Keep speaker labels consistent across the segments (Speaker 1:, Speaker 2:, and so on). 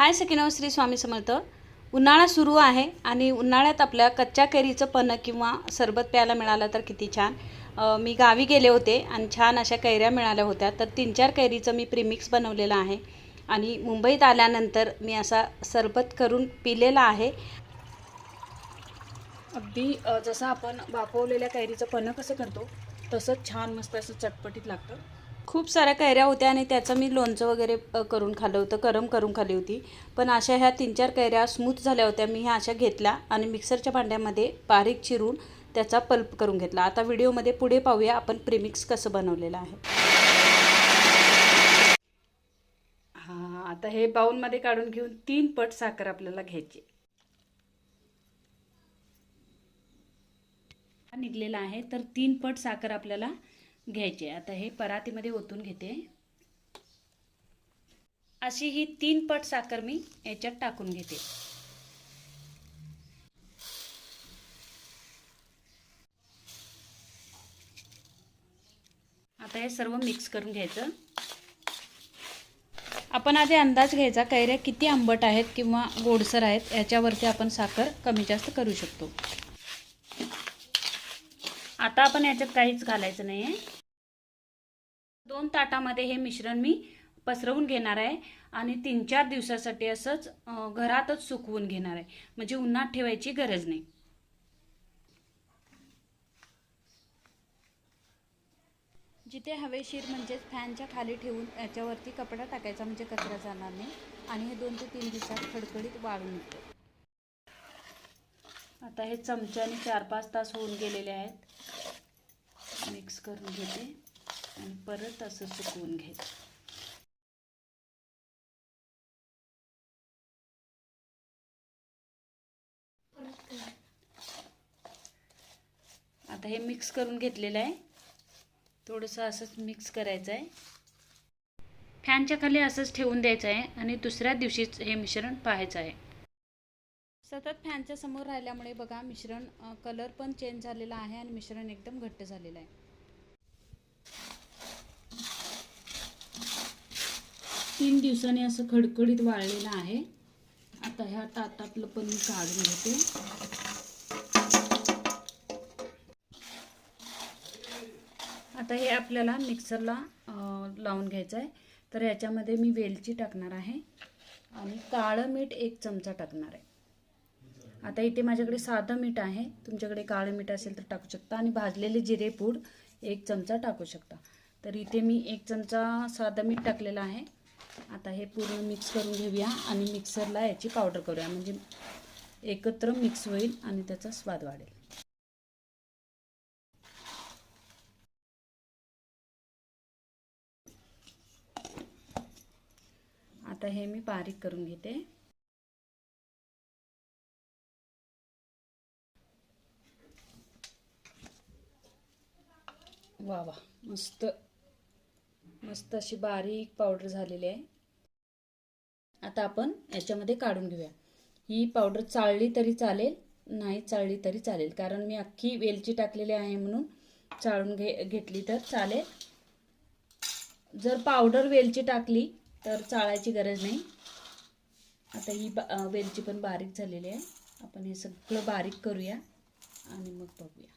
Speaker 1: हाय सकिनव श्री स्वामी समर्थ. उन्हाळा सुरू आहे आणि उन्हाळ्यात आपल्या कच्च्या कैरीचं पन्ह किंवा सरबत प्यायला मिळालं तर किती छान. मी गावी गेले होते आणि छान अशा कैऱ्या मिळाल्या होत्या. तर तीन चार कैरीचं मी प्रिमिक्स बनवलेलं आहे आणि मुंबईत आल्यानंतर मी असा सरबत करून पिलेला आहे. अगदी जसं आपण वाफवलेल्या कैरीचं पन्ह कसं करतो तसंच छान मस्त असं चटपटीत लागतं. खूप साऱ्या कैऱ्या होत्या आणि त्याचं मी लोणचं वगैरे करून खाल्लं होतं गरम करून खाली होती. पण अशा ह्या तीन चार कैऱ्या स्मूथ झाल्या होत्या मी ह्या अशा घेतल्या आणि मिक्सरच्या भांड्यामध्ये बारीक चिरून त्याचा पल्प करून घेतला. आता व्हिडिओमध्ये पुढे पाहूया आपण प्रिमिक्स कसं बनवलेलं आहे. हां आता हे बाऊलमध्ये काढून घेऊन तीन पट साखर आपल्याला घ्यायची निघलेला आहे तर तीन पट साखर आपल्याला घ्यायचे. आता हे परातीमध्ये ओतून घेते. अशी ही तीन पट साखर मी याच्यात टाकून घेते. आता हे सर्व मिक्स करून घ्यायचं. आपण आधी अंदाज घ्यायचा कैऱ्या किती आंबट आहेत किंवा गोडसर आहेत याच्यावरती आपण साखर कमी जास्त करू शकतो. आता आपण याच्यात काहीच घालायचं नाही आहे दोन ताटामध्ये हे मिश्रण मी पसरवून घेणार आहे आणि तीन चार दिवसासाठी असंच घरातच सुकवून घेणार आहे. म्हणजे उन्हात ठेवायची गरज नाही. जिथे हवेशीर म्हणजेच फॅनच्या खाली ठेवून याच्यावरती कपडा टाकायचा म्हणजे कचरा जाणार नाही आणि हे दोन ते तीन दिवसात खडखडीत वाळून निघतो. आता हे चमच्याने चार पाच तास होऊन गेलेले आहेत. मिक्स करून घेते आणि परत असं सुकवून घ्यायचं आता हे मिक्स करून घेतलेलं आहे. थोडंसं असंच मिक्स करायचं आहे. फॅनच्या खाली असंच ठेवून द्यायचं आहे आणि दुसऱ्या दिवशीच हे मिश्रण पाहायचं आहे. सतत फॅनच्या समोर राहिल्यामुळे बघा मिश्रण कलर पण चेंज झालेला आहे आणि मिश्रण एकदम घट्ट झालेलं आहे. तीन दिवसांनी असं खडखडीत वाळलेलं आहे. आता ह्या ताटातलं पण मी काढून घेते. आता हे आपल्याला मिक्सरला लावून घ्यायचं आहे. तर ह्याच्यामध्ये मी वेलची टाकणार आहे आणि काळं मीठ एक चमचा टाकणार आहे. आता इथे माझ्याकडे साधं मीठ आहे. तुमच्याकडे काळं मीठ असेल तर टाकू शकता. आणि भाजलेले जिरे पूड एक चमचा टाकू शकता. तर इथे मी एक चमचा साधं मीठ टाकलेलं आहे. आता हे पूर्ण मिक्स करून घेऊया आणि मिक्सरला याची पावडर करूया. म्हणजे एकत्र मिक्स होईल आणि त्याचा स्वाद वाढेल. आता हे मी बारीक करून घेते. वा वा मस्त. मस्त अशी बारीक पावडर झालेली आहे. आता आपण याच्यामध्ये काढून घेऊया. ही पावडर चाळली तरी चालेल नाही चाळली तरी चालेल. कारण मी अख्खी वेलची टाकलेली आहे म्हणून चाळून घे घेतली तर चालेल. जर पावडर वेलची टाकली तर चाळायची गरज नाही. आता ही बा वेलची पण बारीक झालेली आहे. आपण हे सगळं बारीक करूया आणि मग बघूया.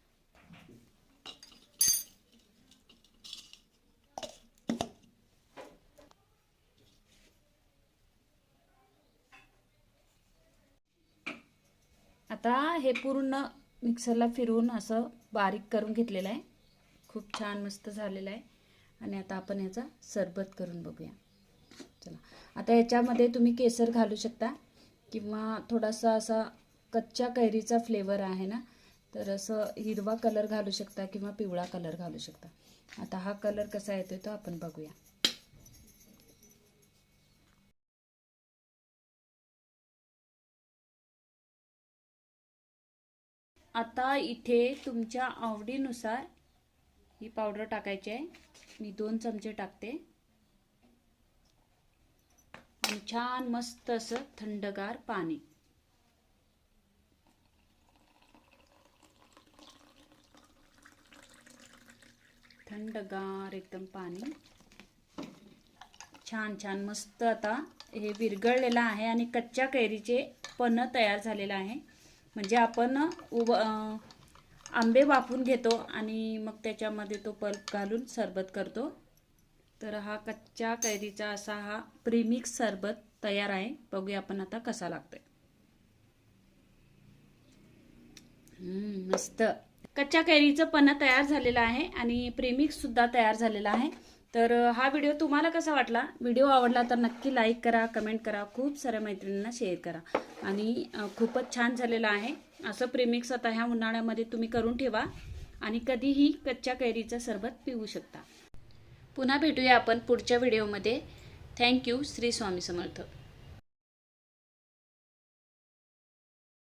Speaker 1: आता हे पूर्ण मिक्सरला फिरवून असं बारीक करून घेतलेलं आहे. खूप छान मस्त झालेलं आहे. आणि आता आपण याचा सरबत करून बघूया. चला. आता याच्यामध्ये तुम्ही केसर घालू शकता किंवा थोडासा असा कच्च्या कैरीचा फ्लेवर आहे ना तर असं हिरवा कलर घालू शकता किंवा पिवळा कलर घालू शकता. आता हा कलर कसा येतो तो आपण बघूया. आता इथे तुमच्या आवडीनुसार ही पावडर टाकायची आहे. मी दोन चमचे टाकते. आणि छान मस्त असं थंडगार पाणी. थंडगार एकदम पाणी. छान छान मस्त आता हे विरघळलेलं आहे आणि कच्च्या कैरीचे पन्ह तयार झालेलं आहे. म्हणजे आपण उब आंबे वाफून घेतो आणि मग त्याच्यामध्ये तो पल्प घालून सरबत करतो. तर हा कच्च्या कैरीचा असा हा प्रीमिक्स सरबत तयार आहे. बघूया आपण आता कसा लागतोय. मस्त. कच्च्या कैरीचं पन्ह तयार झालेलं आहे आणि प्रेमिक्स सुद्धा तयार झालेला आहे. तर हा व्हिडिओ तुम्हाला कसा वाटला? व्हिडिओ आवडला तर नक्की लाईक करा कमेंट करा खूप साऱ्या मैत्रिणींना शेअर करा. आणि खूपच छान झालेलं आहे. असं प्रेमिक्स आता ह्या उन्हाळ्यामध्ये तुम्ही करून ठेवा आणि कधीही कच्च्या कैरीचं सरबत पिऊ शकता. पुन्हा भेटूया आपण पुढच्या व्हिडिओमध्ये. Thank you Shri Swami Samarth.